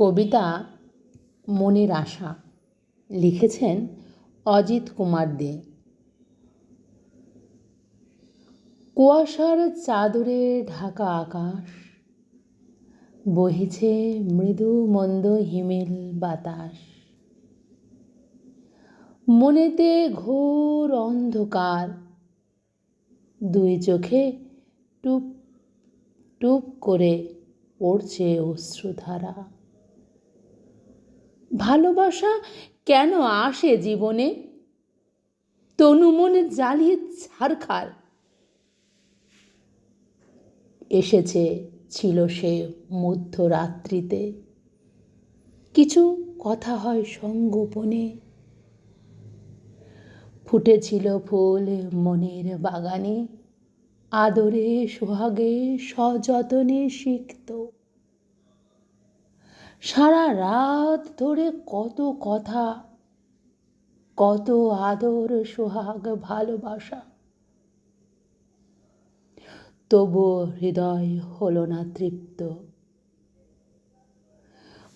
কবিতা মনের আশা লিখেছেন অজিত কুমার দে। কুয়াশার চাদরে ঢাকা আকাশ, বহিছে মৃদু মন্দ হিমেল বাতাস। মনেতে ঘোর অন্ধকার, দুই চোখে টুপ টুপ করে পড়ছে অশ্রুধারা। ভালোবাসা কেন আসে জীবনে? তনু মনে জ্বালিয়ে ছারখার এসেছে ছিল সে মধ্যরাত্রিতে। কিছু কথা হয় সঙ্গোপনে। ফুটেছিল ফুল মনের বাগানে। আদরে সোহাগে সযতনে শিখত সারা রাত ধরে কত কথা, কত আদর, সোহাগ, ভালোবাসা। তবু হৃদয় হলো না তৃপ্ত।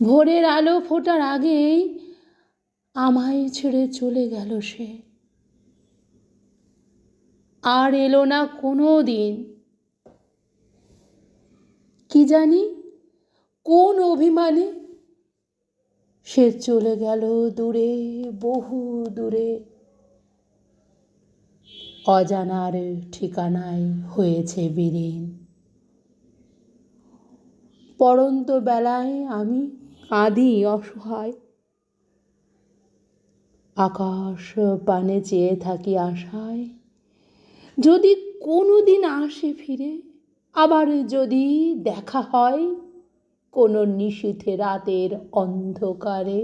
ভোরের আলো ফোটার আগেই আমায় ছেড়ে চলে গেল সে। আর এলো না কোনো দিন। কি জানি কোন অভিমানে? সে চলে গেল দূরে, বহু দূরে। অজানার ঠিকানায় হয়েছে বিলীন। পরন্ত বেলায় আমি কাঁদি অসহায়। আকাশ পানে চেয়ে থাকি আশায়। যদি কোনো দিন আসে ফিরে, আবার যদি দেখা হয় কোনো নিশীথে রাতের অন্ধকারে।